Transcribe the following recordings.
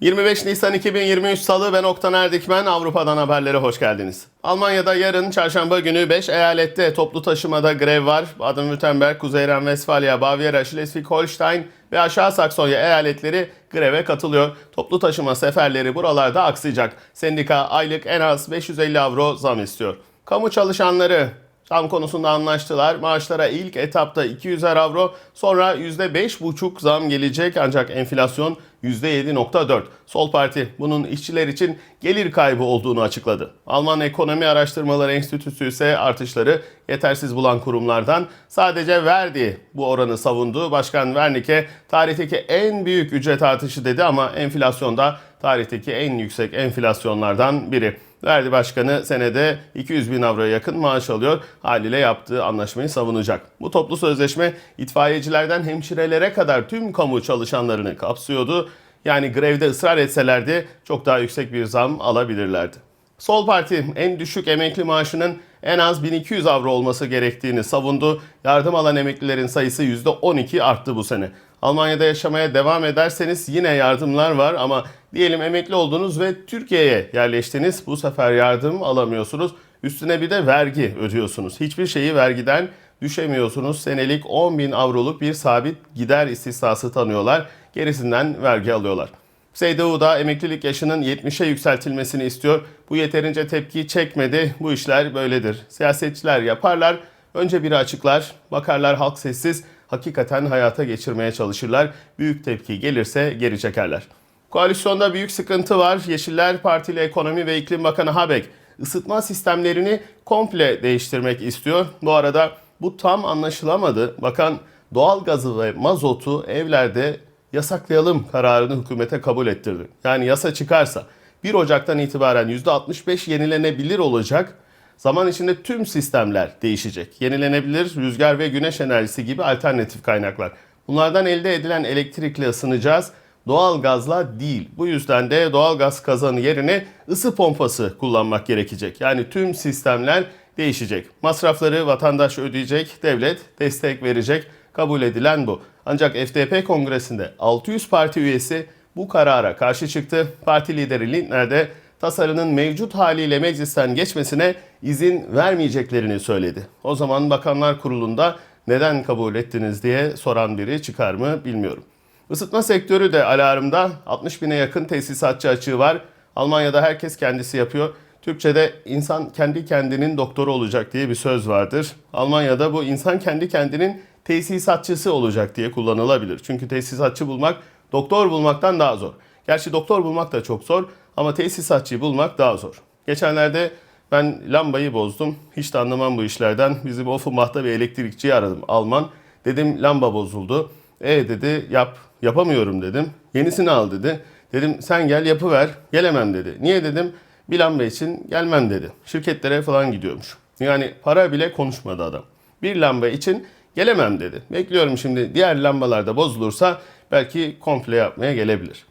25 Nisan 2023 Salı ben Oktan Erdikmen Avrupa'dan haberlere hoş geldiniz. Almanya'da yarın çarşamba günü 5 eyalette toplu taşımada grev var. Baden-Württemberg, Kuzey Ren-Vesfalya, Bavyera, Schleswig-Holstein ve Aşağı Saksonya eyaletleri greve katılıyor. Toplu taşıma seferleri buralarda aksayacak. Sendika aylık en az 550 avro zam istiyor. Kamu çalışanları Zam konusunda anlaştılar. Maaşlara ilk etapta 200 avro, sonra %5,5 zam gelecek ancak enflasyon %7,4. Sol Parti bunun işçiler için gelir kaybı olduğunu açıkladı. Alman Ekonomi Araştırmaları Enstitüsü ise artışları yetersiz bulan kurumlardan sadece verdi bu oranı savundu. Başkan Wernicke tarihteki en büyük ücret artışı dedi ama enflasyonda tarihteki en yüksek enflasyonlardan biri. Verdi Başkanı senede 200 bin avroya yakın maaş alıyor. Haliyle yaptığı anlaşmayı savunacak. Bu toplu sözleşme itfaiyecilerden hemşirelere kadar tüm kamu çalışanlarını kapsıyordu. Yani grevde ısrar etselerdi çok daha yüksek bir zam alabilirlerdi. Sol Parti en düşük emekli maaşının en az 1200 avro olması gerektiğini savundu. Yardım alan emeklilerin sayısı %12 arttı bu sene. Almanya'da yaşamaya devam ederseniz yine yardımlar var ama diyelim emekli oldunuz ve Türkiye'ye yerleştiniz. Bu sefer yardım alamıyorsunuz. Üstüne bir de vergi ödüyorsunuz. Hiçbir şeyi vergiden düşemiyorsunuz. Senelik 10 bin avroluk bir sabit gider istisnası tanıyorlar. Gerisinden vergi alıyorlar. CDU da emeklilik yaşının 70'e yükseltilmesini istiyor. Bu yeterince tepki çekmedi. Bu işler böyledir. Siyasetçiler yaparlar. Önce biri açıklar, bakarlar halk sessiz, hakikaten hayata geçirmeye çalışırlar. Büyük tepki gelirse geri çekerler. Koalisyonda büyük sıkıntı var. Yeşiller Partili Ekonomi ve İklim Bakanı Habeck ısıtma sistemlerini komple değiştirmek istiyor. Bu arada bu tam anlaşılamadı. Bakan doğal gazı ve mazotu evlerde yasaklayalım kararını hükümete kabul ettirdi. Yani yasa çıkarsa 1 Ocak'tan itibaren %65 yenilenebilir olacak. Zaman içinde tüm sistemler değişecek. Yenilenebilir rüzgar ve güneş enerjisi gibi alternatif kaynaklar. Bunlardan elde edilen elektrikle ısınacağız. Doğal gazla değil. Bu yüzden de doğal gaz kazanı yerine ısı pompası kullanmak gerekecek. Yani tüm sistemler değişecek. Masrafları vatandaş ödeyecek, devlet destek verecek. Kabul edilen bu. Ancak FDP kongresinde 600 parti üyesi bu karara karşı çıktı. Parti lideri Lindner de tasarının mevcut haliyle meclisten geçmesine izin vermeyeceklerini söyledi. O zaman Bakanlar Kurulu'nda neden kabul ettiniz diye soran biri çıkar mı bilmiyorum. Isıtma sektörü de alarmda 60 bine yakın tesisatçı açığı var. Almanya'da herkes kendisi yapıyor. Türkçe'de insan kendi kendinin doktoru olacak diye bir söz vardır. Almanya'da bu insan kendi kendinin tesisatçısı olacak diye kullanılabilir. Çünkü tesisatçı bulmak doktor bulmaktan daha zor. Gerçi doktor bulmak da çok zor ama tesisatçıyı bulmak daha zor. Geçenlerde ben lambayı bozdum. Hiç de anlamam bu işlerden. Bizim Offenbach'ta bir elektrikçiyi aradım Alman. Dedim lamba bozuldu. E dedi yap. Yapamıyorum dedim. Yenisini al dedi. Dedim sen gel yapıver. Gelemem dedi. Niye dedim? Bir lamba için gelmem dedi. Şirketlere falan gidiyormuş. Yani para bile konuşmadı adam. Bir lamba için gelemem dedi. Bekliyorum şimdi diğer lambalarda bozulursa belki komple yapmaya gelebilir.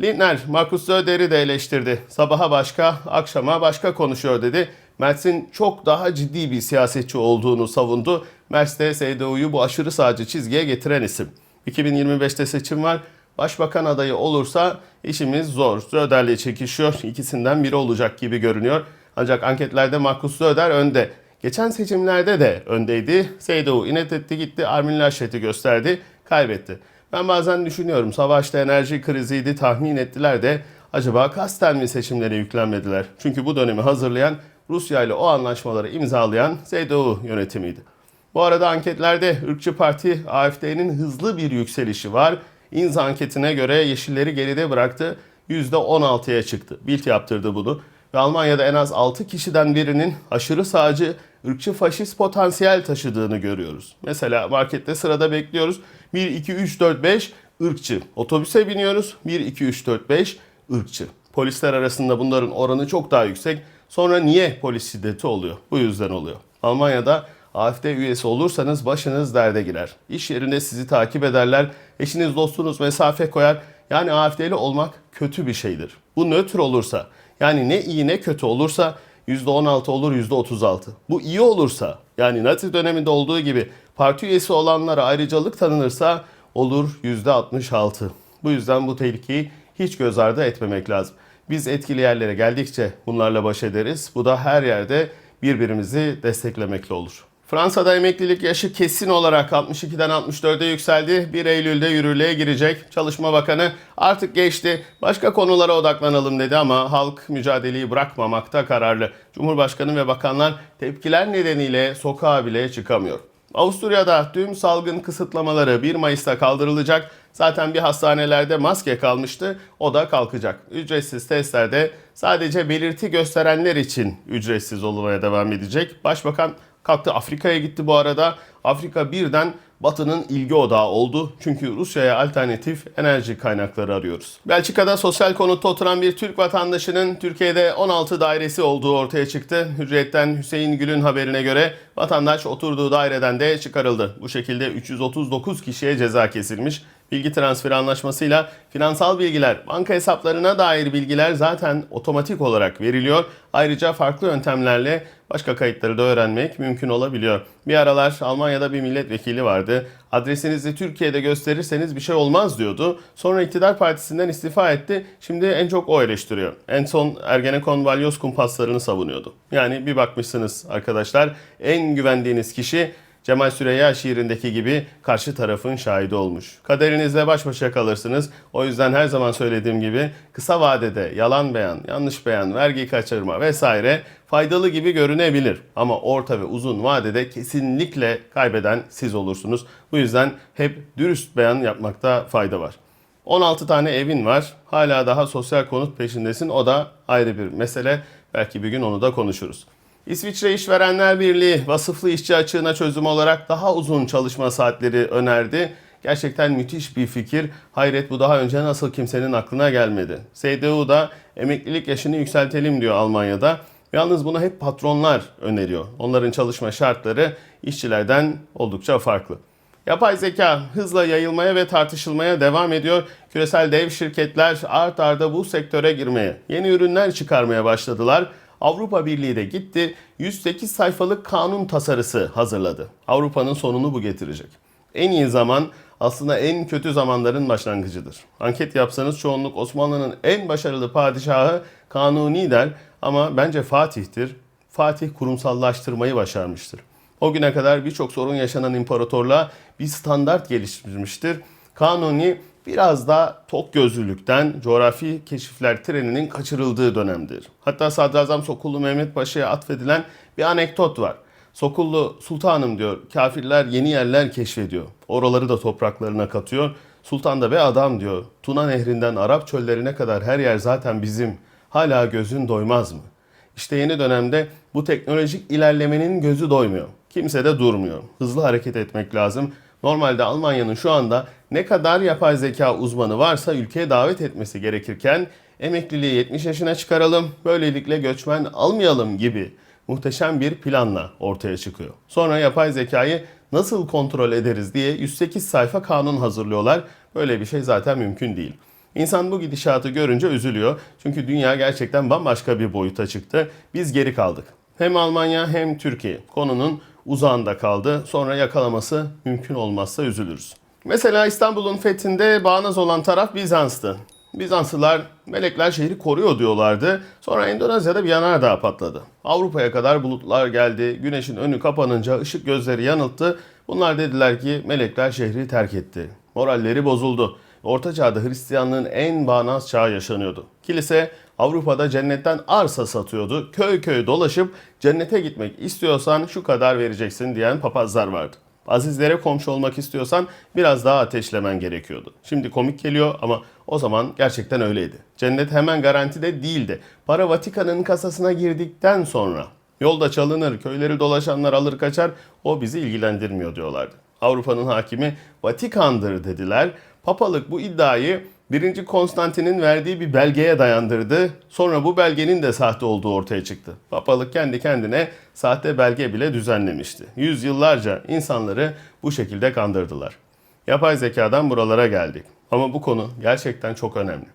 Lindner, Markus Söder'i de eleştirdi. Sabaha başka, akşama başka konuşuyor dedi. Mertz'in çok daha ciddi bir siyasetçi olduğunu savundu. Merz de CDU'yu bu aşırı sağcı çizgiye getiren isim. 2025'te seçim var. Başbakan adayı olursa işimiz zor. Söder'le çekişiyor. İkisinden biri olacak gibi görünüyor. Ancak anketlerde Markus Söder önde. Geçen seçimlerde de öndeydi. CDU inat etti gitti Armin Laschet'i gösterdi. Kaybetti. Ben bazen düşünüyorum savaşta enerji kriziydi tahmin ettiler de acaba kasten mi seçimlere yüklenmediler? Çünkü bu dönemi hazırlayan Rusya ile o anlaşmaları imzalayan CDU yönetimiydi. Bu arada anketlerde ırkçı parti AFD'nin hızlı bir yükselişi var. İnz anketine göre yeşilleri geride bıraktı. %16'ya çıktı. Bilt yaptırdı bunu. Ve Almanya'da en az 6 kişiden birinin aşırı sağcı, ırkçı faşist potansiyel taşıdığını görüyoruz. Mesela markette sırada bekliyoruz. 1, 2, 3, 4, 5 ırkçı. Otobüse biniyoruz. 1, 2, 3, 4, 5 ırkçı. Polisler arasında bunların oranı çok daha yüksek. Sonra niye polis şiddeti oluyor? Bu yüzden oluyor. Almanya'da AFD üyesi olursanız başınız derde girer. İş yerinde sizi takip ederler. Eşiniz dostunuz mesafe koyar. Yani AFD'li olmak kötü bir şeydir. Bu nötr olursa yani ne iyi ne kötü olursa %16 olur %36. Bu iyi olursa yani Nazi döneminde olduğu gibi parti üyesi olanlara ayrıcalık tanınırsa olur %66. Bu yüzden bu tehlikeyi hiç göz ardı etmemek lazım. Biz etkili yerlere geldikçe bunlarla baş ederiz. Bu da her yerde birbirimizi desteklemekle olur. Fransa'da emeklilik yaşı kesin olarak 62'den 64'e yükseldi. 1 Eylül'de yürürlüğe girecek. Çalışma Bakanı artık geçti. Başka konulara odaklanalım dedi ama halk mücadeleyi bırakmamakta kararlı. Cumhurbaşkanı ve bakanlar tepkiler nedeniyle sokağa bile çıkamıyor. Avusturya'da tüm salgın kısıtlamaları 1 Mayıs'ta kaldırılacak. Zaten bir hastanelerde maske kalmıştı. O da kalkacak. Ücretsiz testlerde sadece belirti gösterenler için ücretsiz olmaya devam edecek. Başbakan kalktı Afrika'ya gitti bu arada. Afrika birden Batı'nın ilgi odağı oldu. Çünkü Rusya'ya alternatif enerji kaynakları arıyoruz. Belçika'da sosyal konutta oturan bir Türk vatandaşının Türkiye'de 16 dairesi olduğu ortaya çıktı. Hürriyet'ten Hüseyin Gül'ün haberine göre vatandaş oturduğu daireden de çıkarıldı. Bu şekilde 339 kişiye ceza kesilmiş. Bilgi transferi anlaşmasıyla finansal bilgiler, banka hesaplarına dair bilgiler zaten otomatik olarak veriliyor. Ayrıca farklı yöntemlerle başka kayıtları da öğrenmek mümkün olabiliyor. Bir aralar Almanya'da bir milletvekili vardı. Adresinizi Türkiye'de gösterirseniz bir şey olmaz diyordu. Sonra iktidar partisinden istifa etti. Şimdi en çok o eleştiriyor. En son Ergenekon balyoz kumpaslarını savunuyordu. Yani bir bakmışsınız arkadaşlar en güvendiğiniz kişi Cemal Süreyya şiirindeki gibi karşı tarafın şahidi olmuş. Kaderinizle baş başa kalırsınız. O yüzden her zaman söylediğim gibi kısa vadede yalan beyan, yanlış beyan, vergi kaçırma vesaire faydalı gibi görünebilir. Ama orta ve uzun vadede kesinlikle kaybeden siz olursunuz. Bu yüzden hep dürüst beyan yapmakta fayda var. 16 tane evin var. Hala daha sosyal konut peşindesin. O da ayrı bir mesele. Belki bir gün onu da konuşuruz. İsviçre İşverenler Birliği vasıflı işçi açığına çözüm olarak daha uzun çalışma saatleri önerdi. Gerçekten müthiş bir fikir. Hayret bu daha önce nasıl kimsenin aklına gelmedi. CDU da emeklilik yaşını yükseltelim diyor Almanya'da. Yalnız bunu hep patronlar öneriyor. Onların çalışma şartları işçilerden oldukça farklı. Yapay zeka hızla yayılmaya ve tartışılmaya devam ediyor. Küresel dev şirketler art arda bu sektöre girmeye, yeni ürünler çıkarmaya başladılar. Avrupa Birliği de gitti 108 sayfalık kanun tasarısı hazırladı. Avrupa'nın sonunu bu getirecek. En iyi zaman aslında en kötü zamanların başlangıcıdır. Anket yapsanız çoğunluk Osmanlı'nın en başarılı padişahı Kanuni der ama bence Fatih'tir. Fatih kurumsallaştırmayı başarmıştır. O güne kadar birçok sorun yaşanan imparatorluğa bir standart geliştirmiştir. Kanuni biraz da tok gözlülükten coğrafi keşifler treninin kaçırıldığı dönemdir. Hatta Sadrazam Sokullu Mehmet Paşa'ya atfedilen bir anekdot var. Sokullu Sultanım diyor kafirler yeni yerler keşfediyor. Oraları da topraklarına katıyor. Sultan da be adam diyor. Tuna nehrinden Arap çöllerine kadar her yer zaten bizim. Hala gözün doymaz mı? İşte yeni dönemde bu teknolojik ilerlemenin gözü doymuyor. Kimse de durmuyor. Hızlı hareket etmek lazım. Normalde Almanya'nın şu anda ne kadar yapay zeka uzmanı varsa ülkeye davet etmesi gerekirken emekliliği 70 yaşına çıkaralım, böylelikle göçmen almayalım gibi muhteşem bir planla ortaya çıkıyor. Sonra yapay zekayı nasıl kontrol ederiz diye 108 sayfa kanun hazırlıyorlar. Böyle bir şey zaten mümkün değil. İnsan bu gidişatı görünce üzülüyor. Çünkü dünya gerçekten bambaşka bir boyuta çıktı. Biz geri kaldık. Hem Almanya hem Türkiye konunun uzağında kaldı. Sonra yakalaması mümkün olmazsa üzülürüz. Mesela İstanbul'un fethinde bağnaz olan taraf Bizans'tı. Bizanslılar melekler şehri koruyor diyorlardı. Sonra Endonezya'da bir yanardağ patladı. Avrupa'ya kadar bulutlar geldi. Güneşin önü kapanınca ışık gözleri yanılttı. Bunlar dediler ki melekler şehri terk etti. Moralleri bozuldu. Orta Çağ'da Hristiyanlığın en bağnaz çağı yaşanıyordu. Kilise Avrupa'da cennetten arsa satıyordu. Köy köy dolaşıp cennete gitmek istiyorsan şu kadar vereceksin diyen papazlar vardı. Azizlere komşu olmak istiyorsan biraz daha ateşlemen gerekiyordu. Şimdi komik geliyor ama o zaman gerçekten öyleydi. Cennet hemen garantide değildi. Para Vatikan'ın kasasına girdikten sonra yolda çalınır, köyleri dolaşanlar alır kaçar o bizi ilgilendirmiyor diyorlardı. Avrupa'nın hakimi Vatikan'dır dediler. Papalık bu iddiayı 1. Konstantin'in verdiği bir belgeye dayandırdı. Sonra bu belgenin de sahte olduğu ortaya çıktı. Papalık kendi kendine sahte belge bile düzenlemişti. Yüzyıllarca insanları bu şekilde kandırdılar. Yapay zekadan buralara geldik. Ama bu konu gerçekten çok önemli.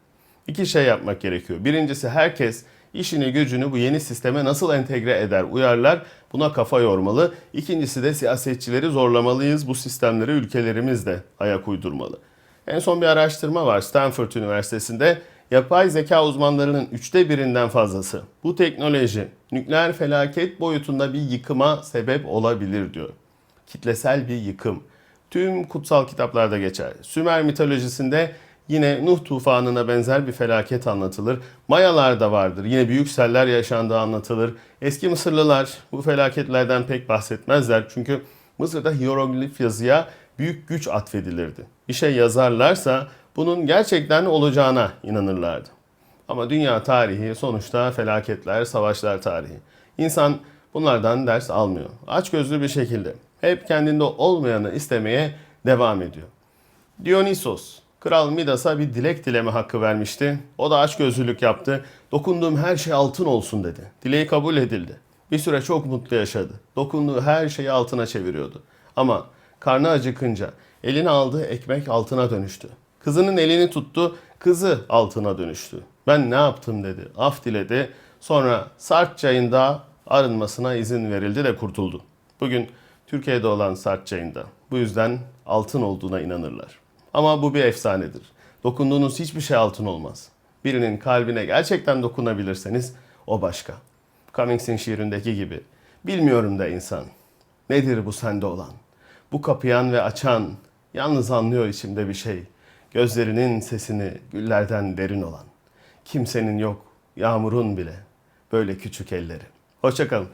İki şey yapmak gerekiyor. Birincisi herkes işini gücünü bu yeni sisteme nasıl entegre eder, uyarlar buna kafa yormalı. İkincisi de siyasetçileri zorlamalıyız. Bu sistemlere ülkelerimiz de ayak uydurmalı. En son bir araştırma var Stanford Üniversitesi'nde. Yapay zeka uzmanlarının üçte birinden fazlası bu teknoloji nükleer felaket boyutunda bir yıkıma sebep olabilir diyor. Kitlesel bir yıkım. Tüm kutsal kitaplarda geçer. Sümer mitolojisinde yine Nuh tufanına benzer bir felaket anlatılır. Mayalarda vardır. Yine büyük seller yaşandığı anlatılır. Eski Mısırlılar bu felaketlerden pek bahsetmezler. Çünkü Mısır'da hieroglif yazıya büyük güç atfedilirdi. Bir şey yazarlarsa bunun gerçekten olacağına inanırlardı. Ama dünya tarihi sonuçta felaketler, savaşlar tarihi. İnsan bunlardan ders almıyor. Açgözlü bir şekilde hep kendinde olmayanı istemeye devam ediyor. Dionysos, Kral Midas'a bir dilek dileme hakkı vermişti. O da açgözlülük yaptı. Dokunduğum her şey altın olsun dedi. Dileği kabul edildi. Bir süre çok mutlu yaşadı. Dokunduğu her şeyi altına çeviriyordu. Ama karnı acıkınca eline aldığı ekmek altına dönüştü. Kızının elini tuttu, kızı altına dönüştü. Ben ne yaptım dedi, af diledi. Sonra Sarp çayında arınmasına izin verildi de kurtuldu. Bugün Türkiye'de olan Sarp çayında. Bu yüzden altın olduğuna inanırlar. Ama bu bir efsanedir. Dokunduğunuz hiçbir şey altın olmaz. Birinin kalbine gerçekten dokunabilirseniz o başka. Cummings'in şiirindeki gibi. Bilmiyorum da insan. Nedir bu sende olan? Bu kapıyan ve açan, yalnız anlıyor içimde bir şey. Gözlerinin sesini güllerden derin olan. Kimsenin yok, yağmurun bile. Böyle küçük elleri. Hoşçakalın.